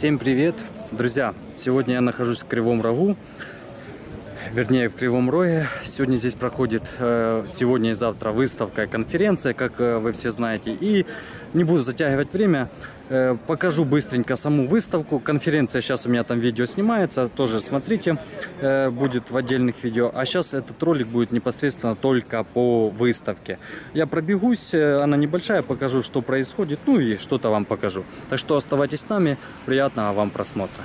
Всем привет, друзья! Сегодня я нахожусь в Кривом Рогу, вернее в Кривом Роге. Сегодня здесь проходит э, сегодня и завтра выставка и конференция, как э, вы все знаете. И не буду затягивать время, э, покажу быстренько саму выставку. Конференция сейчас у меня там видео снимается, тоже смотрите, э, будет в отдельных видео. А сейчас этот ролик будет непосредственно только по выставке. Я пробегусь, э, она небольшая, покажу, что происходит, ну и что-то вам покажу. Так что оставайтесь с нами, приятного вам просмотра.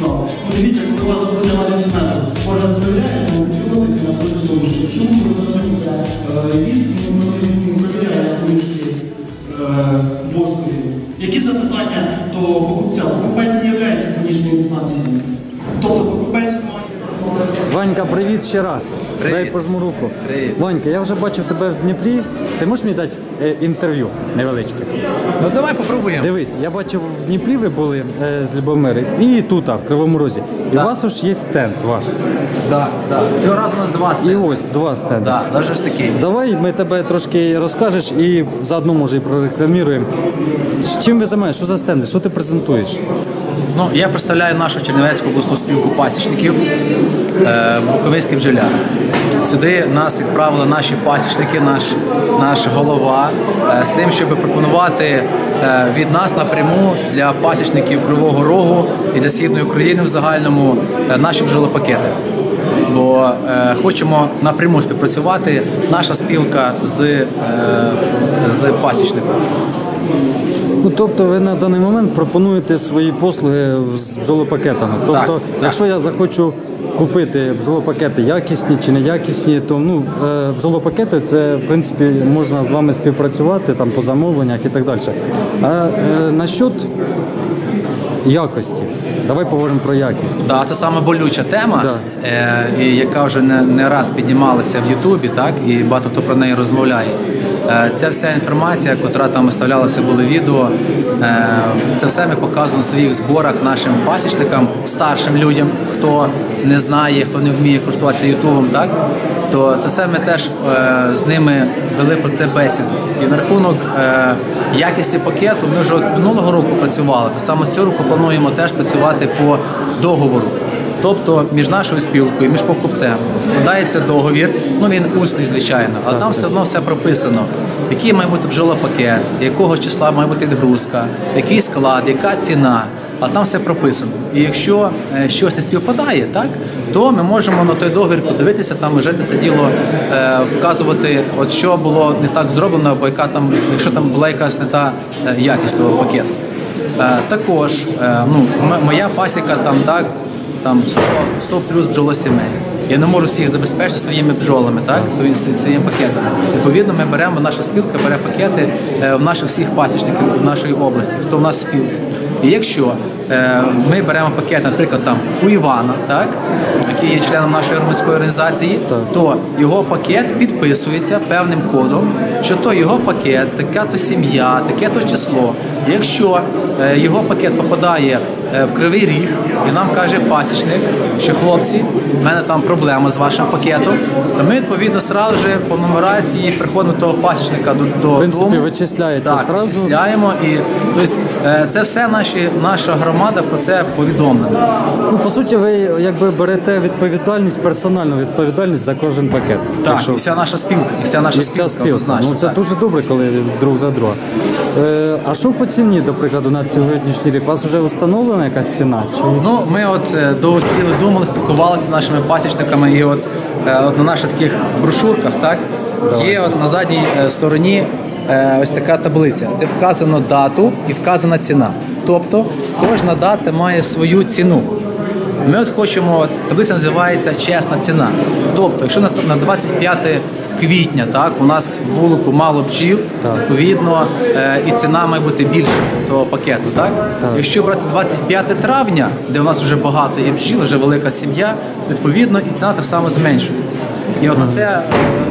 Я. Подивіться, коли у вас буде мати метод, кожен перевіряє, тому на напишуть домушки. Чому ви робите ліс, ну, перевіряє домушки воскові? Які запитання до покупця? Покупець не є конічною інстанцією. Тобто покупець має... Ванька, привіт ще раз. Привіт. Дай пожму руку. Привіт. Ванька, я вже бачив тебе в Дніпрі. Ти можеш мені дати е, інтерв'ю невеличке? Ну давай попробуємо. Дивись, я бачив в Дніпрі ви були е, з Любомири і тут, а, в Кривому Розі. І Да. у вас уж є стенд ваш. Да, да. Цього разу у нас два І стенди. ось два стенди. Да, навіть ж такий. Давай ми тебе трошки розкажеш і заодно може і прорекламуємо. Чим ви займаєтесь? Що за стенди? Що ти презентуєш? Ну, я представляю нашу Чернівецьку обласну спілку пасічників е, Буковинський бджоляр. Сюди нас відправили наші пасічники, наш, наш голова, е, з тим, щоб пропонувати е, від нас напряму для пасічників Кривого Рогу і для Східної України в загальному наші бджолопакети. Бо е, хочемо напряму співпрацювати наша спілка з, е, з пасічником. Ну, тобто ви на даний момент пропонуєте свої послуги з бджолопакетами. Тобто, Так, якщо я захочу купити бджолопакети якісні чи неякісні, то ну, е, бджолопакети це в принципі можна з вами співпрацювати там по замовленнях і так далі. А е, насчет якості, давай поговоримо про якість. Так, це саме болюча тема, Да. е, яка вже не, не раз піднімалася в Ютубі, так і багато хто про неї розмовляє. Е, ця вся інформація, яка там виставлялася, були відео. Е, це все ми показуємо на своїх зборах нашим пасічникам, старшим людям, хто не знає, хто не вміє користуватися Ютубом, так то це все ми теж е, з ними вели про це бесіду. І на рахунок якісті пакету ми вже от минулого року працювали. Та саме цього року плануємо теж працювати по договору. Тобто між нашою спілкою, між покупцем подається договір, ну він усний, звичайно, але там все одно все прописано. Який має бути бджолопакет, якого числа має бути відгрузка, який склад, яка ціна. А там все прописано. І якщо е, щось не співпадає, так то ми можемо на той договір подивитися, там вжити це діло, е, вказувати, от що було не так зроблено, або яка там, якщо там була якась не та е, якість того пакету. Е, також ну, моя пасіка там так, там 100, 100 плюс бджолосімей. Я не можу всіх забезпечити своїми бджолами, так, своїм, своїм пакетом. Відповідно, ми беремо, наша спілка бере пакети е, в наших всіх пасічників в нашої області, хто в нас в спілці. І якщо е, ми беремо пакет, наприклад, там у Івана, так, який є членом нашої громадської організації, то його пакет підписується певним кодом, що то його пакет, така то сім'я, таке то число. Якщо е, його пакет попадає в кривий ріг, і нам каже пасічник, що хлопці, в мене там проблема з вашим пакетом, то ми відповідно сразу же по нумерації приходимо того пасічника до, до В принципі, дому. вичисляється так, зразу. вичисляємо і тобто, е, це все наші, наша громада про це повідомлена. Ну, по суті, ви якби берете відповідальність, персональну відповідальність за кожен пакет. Так, Якщо- і вся наша спілка, і вся наша І вся спілка, спілка. однозначно. Ну це так. дуже добре, коли друг за друга. Е, а що по ціні, до прикладу, на сьогоднішній рік? У вас вже встановлена якась ціна? Чи Ну, ми от е, довго сиділи, думали, спілкувалися з нашими пасічниками, і от, е, от на наших таких брошурках, так, є от на задній е, стороні е, ось така таблиця, де вказано дату і вказана ціна. Тобто кожна дата має свою ціну. Ми от хочемо, таблиця називається чесна ціна. Тобто, якщо на, на 25 квітня так, у нас в вулику мало бджіл, відповідно, е, і ціна має бути більша того пакету. Так? Якщо брати 25 травня, де у нас вже багато є бджіл, вже велика сім'я, відповідно, і ціна так само зменшується. І от на це е,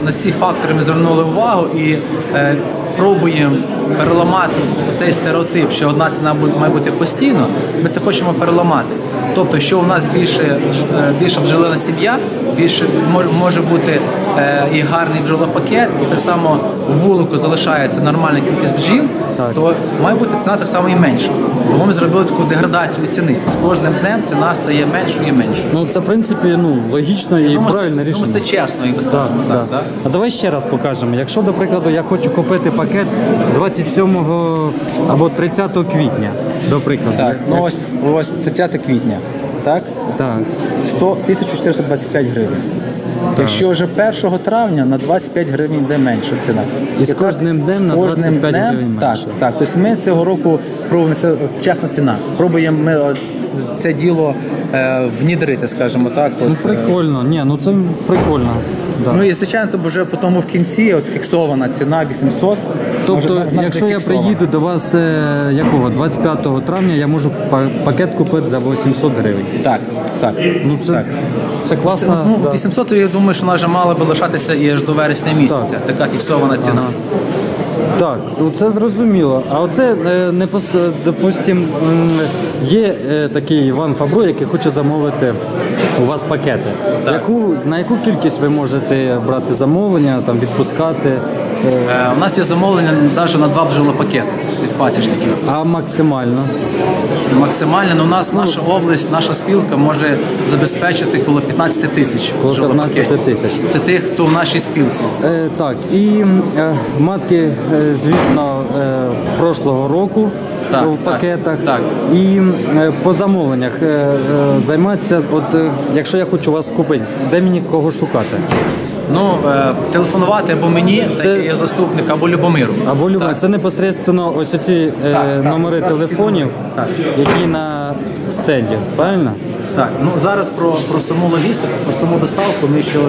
на ці фактори ми звернули увагу і е, пробуємо переламати цей стереотип, що одна ціна має бути постійно. Ми це хочемо переламати. Тобто, що у нас більше е, бджолина сім'я, більше може бути е, і гарний бджолопакет, і так само в вулику залишається нормальна кількість бджіл, то має бути ціна так само і менша. Тому ми зробили таку деградацію ціни. З кожним днем ціна стає меншою і меншою. Ну це в принципі ну логічно і Думаю, правильне рішення. це чесно, би Так, скажемо так. так. так? А давай ще раз покажемо. Якщо, до прикладу, я хочу купити пакет з 27 або 30 квітня, до прикладу. Так, ну ось, ось 30 квітня. Так? Так. 100, 1425 гривень. Якщо вже 1 травня на 25 гривень йде менша ціна. І з кожним днем на 25 гривень Так, менше. так. так. Тобто ми цього року пробуємо це чесна ціна. Пробуємо ми це діло е, внідрити, скажімо так. От, Ну прикольно. Ні, ну це прикольно. Да. Ну і звичайно, то вже по тому в кінці от фіксована ціна 800. Тобто, Може, якщо я приїду до вас е, якого 25 травня, я можу пакет купити за 800 гривень. Так, так. Ну це, так. Це класно. Ну, 800, я думаю, що вона вже мала би лишатися і аж до вересня місяця. Така фіксована ціна. Так, ну це зрозуміло. А оце е, не пос, допустим, є е, такий Іван Фабро, який хоче замовити у вас пакети. Так. Яку, на яку кількість ви можете брати замовлення, там відпускати, е, Е, У нас є замовлення навіть на два бджолопакети пасічників. а максимально? Максимально, ну, у нас наша область, наша спілка може забезпечити коло 15 тисяч Коло 15 тисяч. Це тих, хто в нашій спілці. Е, так, і е, матки, е, звісно, е, прошлого року Так, в пакетах. так. І е, по замовленнях е, е, займатися, от е, якщо я хочу вас купити, де мені кого шукати? Ну, е, телефонувати або мені, Це- так я заступник, або Любомиру. Або любе, це непосередньо ось оці е, Так, так, номери ці телефонів, номери. які на стенді, правильно? Так, ну зараз про, про саму логістику, про саму доставку. Ми ще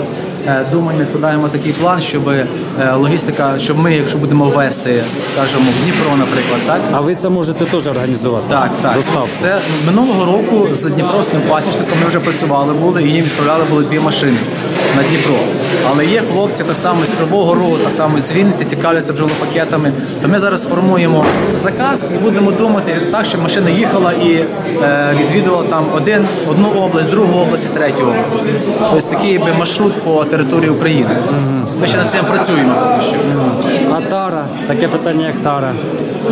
е, думаємо, складаємо такий план, щоб е, логістика, щоб ми, якщо будемо вести, скажімо, в Дніпро, наприклад, так. А ви це можете теж організувати? Так, так. Доставку. Це минулого року з Дніпровським пасічником ми вже працювали були, і їм відправляли були дві машини на Дніпро. Але є хлопці так само з Кривого Рогу, так само з Вінниці, цікавляться бджолопакетами. То ми зараз формуємо заказ і будемо думати так, щоб машина їхала і е, відвідувала там один, одну область, другу область і третю область. Тобто такий би маршрут по території України. Ми ще над цим працюємо поки що. А тара, таке питання, як тара.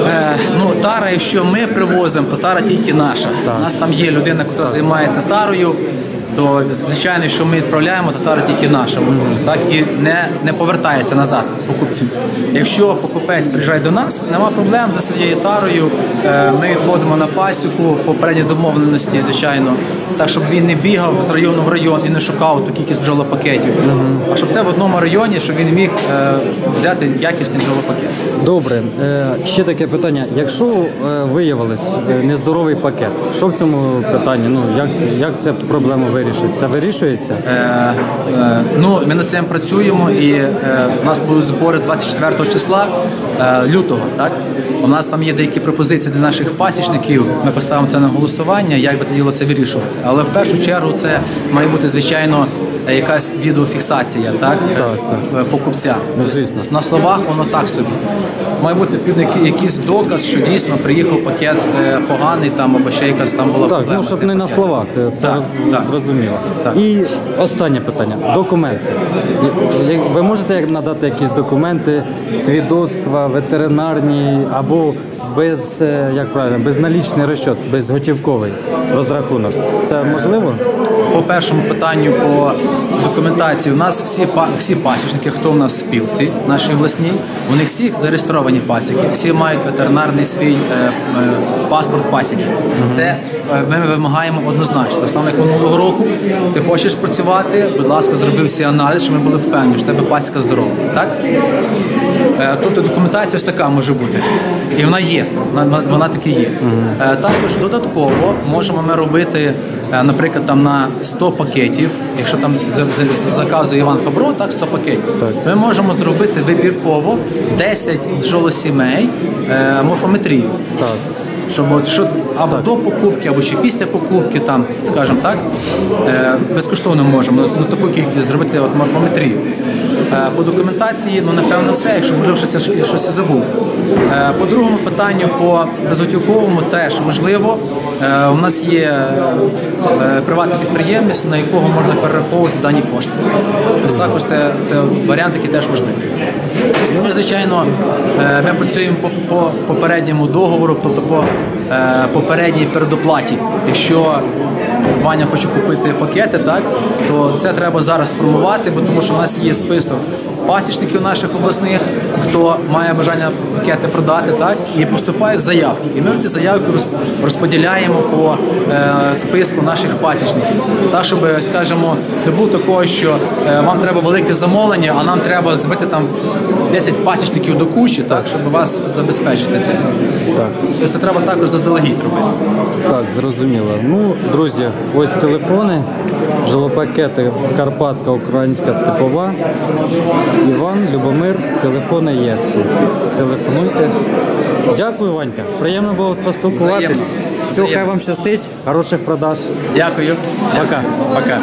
Е, ну, тара, якщо ми привозимо, то тара тільки наша. У нас там є людина, яка займається тарою. То звичайно, що ми відправляємо, то тара тільки наша, так і не, не повертається назад покупцю. Якщо покупець приїжджає до нас, нема проблем за своєю тарою. Е, Ми відводимо на пасіку попередні домовленості, звичайно, так щоб він не бігав з району в район і не шукав ту кількість бджолопакетів. А щоб це в одному районі, щоб він міг е, взяти якісний бджолопакет. Добре, е, ще таке питання. Якщо е, виявилось е, нездоровий пакет, що в цьому питанні? Ну як, як ця проблема вирішить? Це вирішується? Е, е, ну, ми над цим працюємо і у нас будуть збори 24 числа лютого. Так? У нас там є деякі пропозиції для наших пасічників. Ми поставимо це на голосування, як би це діло це вирішувати. Але в першу чергу це має бути, звичайно, якась відеофіксація так? так, Так, е, покупця. Ну, звісно. На словах воно так собі. Має бути відповідно якийсь доказ, що дійсно приїхав пакет е, поганий там або ще якась там була Так, проблема. ну щоб не на словах, е, це Так, так. зрозуміло. Так. І останнє питання: документи. Ви можете надати якісь документи, свідоцтва, ветеринарні або без е, як правильно, безналічний розчет, безготівковий розрахунок. Це можливо? По першому питанню по документації, у нас всі всі пасічники, хто в нас в спілці нашій обласній, у них всіх зареєстровані пасіки, всі мають ветеринарний свій е, е, паспорт пасіки. Це е, ми вимагаємо однозначно. Так само як минулого року. Ти хочеш працювати, будь ласка, зроби всі аналіз, щоб ми були впевнені, що в тебе пасіка здорова. Так? Тобто документація ось така може бути. І вона є, вона, вона таки є. Е, Також додатково можемо ми робити, наприклад, там на 100 пакетів, якщо там за- за- заказує Іван Фабро, так 100 пакетів, то ми можемо зробити вибірково 10 бджолосімей е, морфометрію. Так. Щоб що або до покупки, або чи після покупки, там, скажімо так, е, безкоштовно можемо на таку кількість зробити от морфометрію. Е, по документації, ну напевно, все, якщо можливо щось, я- щось забув. Е, по другому питанню, по безготівковому теж можливо. Е, у нас є приватне підприємець, на якого можна перераховувати дані кошти. Тобто також це, це варіант, який теж важливий. Ну і звичайно, е, ми працюємо по, по попередньому договору, тобто по е, попередній передоплаті. Якщо Ваня хоче купити пакети, так то це треба зараз сформувати, бо тому що в нас є список пасічників наших обласних, хто має бажання пакети продати, так і поступають заявки. І ми ці заявки розподіляємо по е, списку наших пасічників. Так, щоб, скажімо, не було такого, що вам треба велике замовлення, а нам треба збити там 10 пасічників до кучі, так, щоб вас забезпечити цим. Так. Тобто це треба також заздалегідь робити. Так, зрозуміло. Ну, друзі, ось телефони, жилопакети Карпатка, Українська степова. Іван, Любомир, телефони є всі. Телефонуйте. Дякую, Ванька. Приємно було поспілкуватись. Взаємно. Все, хай вам щастить, хороших продаж. Дякую. Пока. Пока.